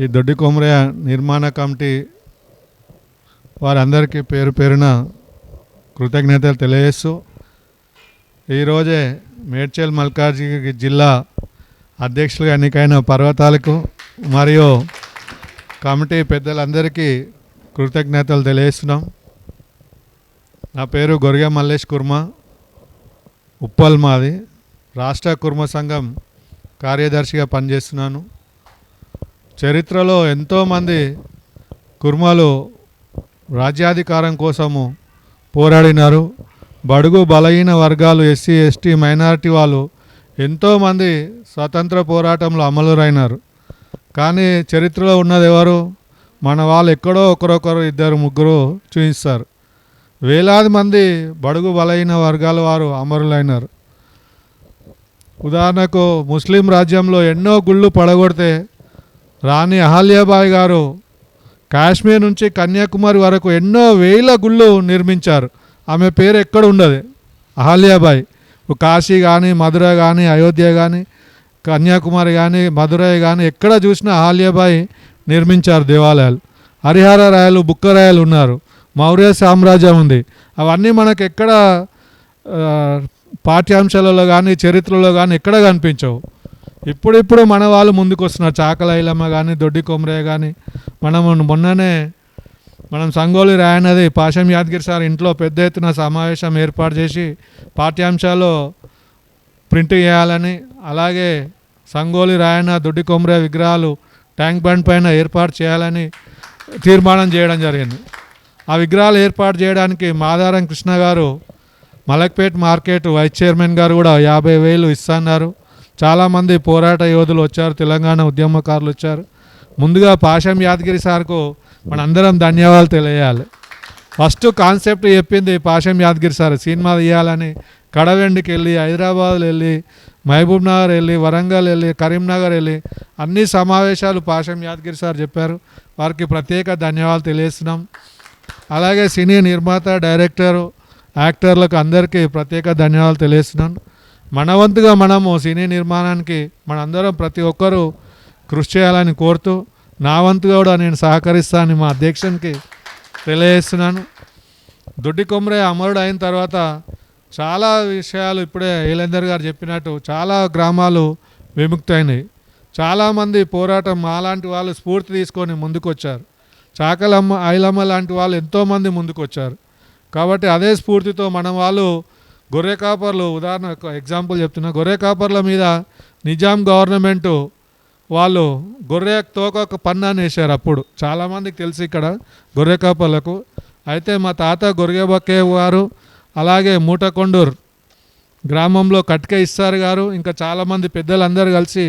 ఈ దొడ్డి కొమరయ్య నిర్మాణ కమిటీ వారందరికీ పేరు పేరున కృతజ్ఞతలు తెలియజేస్తూ ఈరోజే మేడ్చల్ మల్కాజ్గిరి జిల్లా అధ్యక్షులుగా ఎన్నికైన పర్వతాలకు మరియు కమిటీ పెద్దలందరికీ కృతజ్ఞతలు తెలియజేస్తున్నాం. నా పేరు గొరిగ మల్లేష్ కుర్మ ఉప్పల్ మాది. రాష్ట్ర కుర్మ సంఘం కార్యదర్శిగా పనిచేస్తున్నాను. చరిత్రలో ఎంతోమంది కుర్మలు రాజ్యాధికారం కోసము పోరాడినారు. బడుగు బలహీన వర్గాలు ఎస్సీ ఎస్టీ మైనారిటీ వాళ్ళు ఎంతోమంది స్వతంత్ర పోరాటంలో అమలురైనారు. కానీ చరిత్రలో ఉన్నది ఎవరు? మన వాళ్ళు ఎక్కడో ఒకరొకరు ఇద్దరు ముగ్గురు చూపిస్తారు. వేలాది మంది బడుగు బలహీన వర్గాల వారు అమరులైనారు. ఉదాహరణకు ముస్లిం రాజ్యంలో ఎన్నో గుళ్ళు పడగొడితే రాణి అహల్యాబాయి గారు కాశ్మీర్ నుంచి కన్యాకుమారి వరకు ఎన్నో వేల గుళ్ళు నిర్మించారు. ఆమె పేరు ఎక్కడ ఉండదు. అహల్యాబాయి. కాశీ కానీ మధుర కానీ అయోధ్య కానీ కన్యాకుమారి కానీ మధురై కానీ ఎక్కడ చూసినా అహల్యాబాయి నిర్మించారు దేవాలయాలు. హరిహర రాయలు బుక్కరాయలు ఉన్నారు. మౌర్య సామ్రాజ్యం ఉంది. అవన్నీ మనకు ఎక్కడ పాఠ్యాంశాలలో కానీ చరిత్రలో కానీ ఎక్కడ కనిపించవు. ఇప్పుడిప్పుడు మన వాళ్ళు ముందుకు వస్తున్నారు చాకల ఐలమ్మ కానీ దొడ్డి కొమరయ్య కానీ మనము మొన్ననే మనం సంగోలి రాయనది పాశం యాదగిరి సార్ ఇంట్లో పెద్ద ఎత్తున సమావేశం ఏర్పాటు చేసి పాఠ్యాంశాలు ప్రింట్ చేయాలని అలాగే సంగోలి రాయన దొడ్డి కొమరయ్య విగ్రహాలు ట్యాంక్ బండ్ పైన ఏర్పాటు చేయాలని తీర్మానం చేయడం జరిగింది. ఆ విగ్రహాలు ఏర్పాటు చేయడానికి మాదారం కృష్ణ గారు మలక్పేట్ మార్కెట్ వైస్ చైర్మన్ గారు కూడా యాభై వేలు ఇస్తున్నారు చాలామంది పోరాట యోధులు వచ్చారు తెలంగాణ ఉద్యమకారులు వచ్చారు. ముందుగా పాషం యాదగిరి సార్కు మనందరం ధన్యవాదాలు తెలియాలి. ఫస్ట్ కాన్సెప్ట్ చెప్పింది పాషం యాదగిరి సార్ సినిమా తీయాలని. కడవెండికి వెళ్ళి హైదరాబాద్ వెళ్ళి మహబూబ్ నగర్ వెళ్ళి వరంగల్ వెళ్ళి కరీంనగర్ వెళ్ళి అన్ని సమావేశాలు పాషం యాదగిరి సార్ చెప్పారు. వారికి ప్రత్యేక ధన్యవాదాలు తెలియజేస్తున్నాం. అలాగే సినీ నిర్మాత డైరెక్టరు యాక్టర్లకు అందరికీ ప్రత్యేక ధన్యవాదాలు తెలియజేస్తున్నాను మన వంతుగా మనము సినీ నిర్మాణానికి మనందరం ప్రతి ఒక్కరూ కృషి చేయాలని కోరుతూ నా వంతుగా కూడా నేను సహకరిస్తానని మా అధ్యక్షునికి తెలియజేస్తున్నాను. దొడ్డి కొమరే అమరుడు అయిన తర్వాత చాలా విషయాలు ఇప్పుడే ఏలేందర్ గారు చెప్పినట్టు చాలా గ్రామాలు విముక్తైనవి చాలామంది పోరాటం మాలాంటి వాళ్ళు స్ఫూర్తి తీసుకొని ముందుకొచ్చారు. చాకలమ్మ ఐలమ్మ లాంటి వాళ్ళు ఎంతోమంది ముందుకొచ్చారు. కాబట్టి అదే స్ఫూర్తితో మనం వాళ్ళు గొర్రె కాపర్లు ఉదాహరణ ఎగ్జాంపుల్ చెప్తున్నా. గొర్రె కాపర్ల మీద నిజాం గవర్నమెంటు వాళ్ళు గొర్రె తోక ఒక పన్నాన్ని వేశారు అప్పుడు. చాలామందికి తెలుసు ఇక్కడ గొర్రె కాపర్లకు. అయితే మా తాత గొర్రె బక్కే గారు అలాగే మూటకొండూరు గ్రామంలో కట్క ఇస్తారు గారు. ఇంకా చాలామంది పెద్దలందరూ కలిసి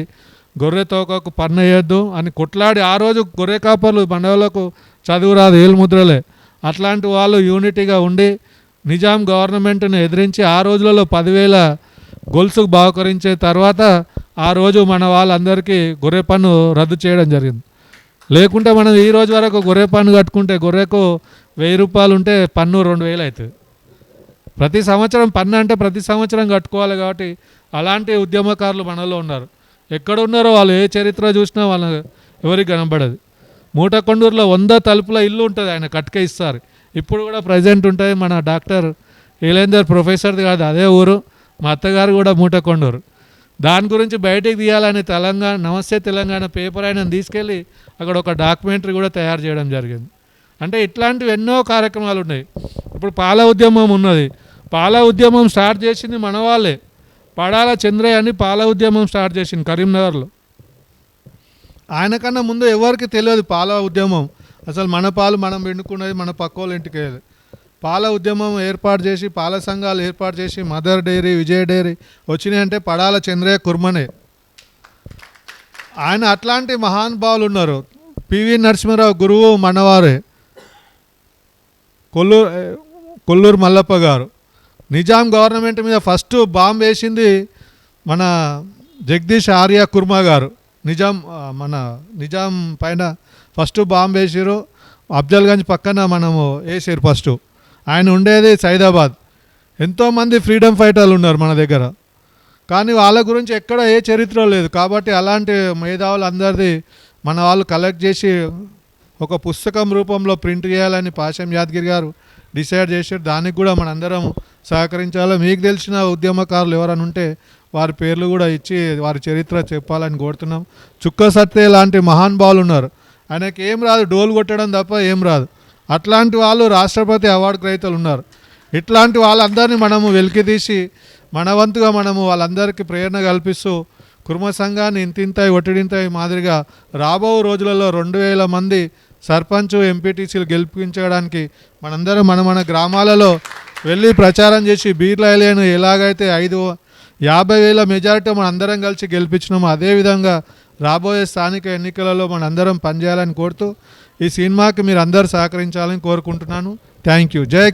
గొర్రె తోకకు పన్ను వేయొద్దు అని కొట్లాడి ఆ రోజు గొర్రె కాపర్లు మండవులకు చదువు రాదు ఏలు ముద్రలే అట్లాంటి వాళ్ళు యూనిటీగా ఉండి నిజాం గవర్నమెంట్ను ఎదిరించి ఆ రోజులలో పదివేల గొలుసుకు బహుకరించే తర్వాత ఆ రోజు మన వాళ్ళందరికీ గొర్రె పన్ను రద్దు చేయడం జరిగింది. లేకుంటే మనం ఈ రోజు వరకు గొర్రె పన్ను కట్టుకుంటే గొర్రెకు వెయ్యి రూపాయలు ఉంటే పన్ను రెండు వేలు అవుతుంది. ప్రతి సంవత్సరం పన్ను అంటే ప్రతి సంవత్సరం కట్టుకోవాలి కాబట్టి అలాంటి ఉద్యమకారులు మనలో ఉన్నారు. ఎక్కడ ఉన్నారో వాళ్ళు ఏ చరిత్ర చూసినా వాళ్ళ ఎవరికి కనబడదు. మూటకొండూరులో వంద తలుపుల ఇల్లు ఉంటుంది ఆయన కట్క ఇస్తారు. ఇప్పుడు కూడా ప్రజెంట్ ఉంటుంది మన డాక్టర్ ఏలేందర్ ప్రొఫెసర్ది కాదు అదే ఊరు. మా అత్తగారు కూడా మూటకొండూరు. దాని గురించి బయటికి తీయాలని తెలంగాణ నమస్తే తెలంగాణ పేపర్ ఆయన తీసుకెళ్ళి అక్కడ ఒక డాక్యుమెంటరీ కూడా తయారు చేయడం జరిగింది. అంటే ఇట్లాంటివి ఎన్నో కార్యక్రమాలు ఉన్నాయి. ఇప్పుడు పాల ఉద్యమం ఉన్నది. పాల ఉద్యమం స్టార్ట్ చేసింది మన వాళ్ళే. పడాల చంద్రయ్య అని పాల ఉద్యమం స్టార్ట్ చేసింది కరీంనగర్లో. ఆయనకన్నా ముందు ఎవరికి తెలియదు పాల ఉద్యమం? అసలు మన పాలు మనం పిండుకున్నది మన పక్కోళ్ళ ఇంటికి పాల ఉద్యమం ఏర్పాటు చేసి పాల సంఘాలు ఏర్పాటు చేసి మదర్ డైరీ విజయ డైరీ వచ్చినాయంటే పడాల చంద్రయ్య కుర్మనే. ఆయన అట్లాంటి మహానుభావులు ఉన్నారు. పివి నరసింహారావు గురువు మనవారే. కొల్లూరు కొల్లూరు మల్లప్ప గారు. నిజాం గవర్నమెంట్ మీద ఫస్ట్ బాంబు వేసింది మన జగదీష్ ఆర్య కుర్మా గారు. నిజాం మన నిజాం పైన ఫస్ట్ బాంబు వేసారు అఫ్జల్గంజ్ పక్కన మనము వేసారు ఫస్ట్. ఆయన ఉండేది సైదాబాద్. ఎంతోమంది ఫ్రీడమ్ ఫైటర్లు ఉన్నారు మన దగ్గర. కానీ వాళ్ళ గురించి ఎక్కడ ఏ చరిత్ర లేదు. కాబట్టి అలాంటి మేధావులు అందరిది మన వాళ్ళు కలెక్ట్ చేసి ఒక పుస్తకం రూపంలో ప్రింట్ చేయాలని పాశం యాదగిరి గారు డిసైడ్ చేశారు దానికి కూడా మనందరం సహకరించాలి. మీకు తెలిసిన ఉద్యమకారులు ఎవరైనా ఉంటే వారి పేర్లు కూడా ఇచ్చి వారి చరిత్ర చెప్పాలని కోరుతున్నాం. చుక్క సత్తే లాంటి మహానుభావులు ఉన్నారు ఆయనకి ఏం రాదు డోలు కొట్టడం తప్ప ఏం రాదు. అట్లాంటి వాళ్ళు రాష్ట్రపతి అవార్డు గ్రహీతలు ఉన్నారు. ఇట్లాంటి వాళ్ళందరినీ మనము వెలికితీసి మనవంతుగా మనము వాళ్ళందరికీ ప్రేరణ కల్పిస్తూ కుర్మ సంఘాన్ని ఇంతింతాయి ఒట్టిడింతాయి మాదిరిగా రాబో రోజులలో రెండు వేల మంది సర్పంచ్ ఎంపీటీసీలు గెలిపించడానికి మనందరం మన మన గ్రామాలలో వెళ్ళి ప్రచారం చేసి బీర్లైలేను ఎలాగైతే ఐదు యాభై వేల మెజారిటీ మనందరం కలిసి గెలిపించినామో అదేవిధంగా రాబోయే స్థానిక ఎన్నికలలో మనందరం పనిచేయాలని కోరుతూ ఈ సినిమాకి మీరు అందరూ సహకరించాలని కోరుకుంటున్నాను. Thank you. జయ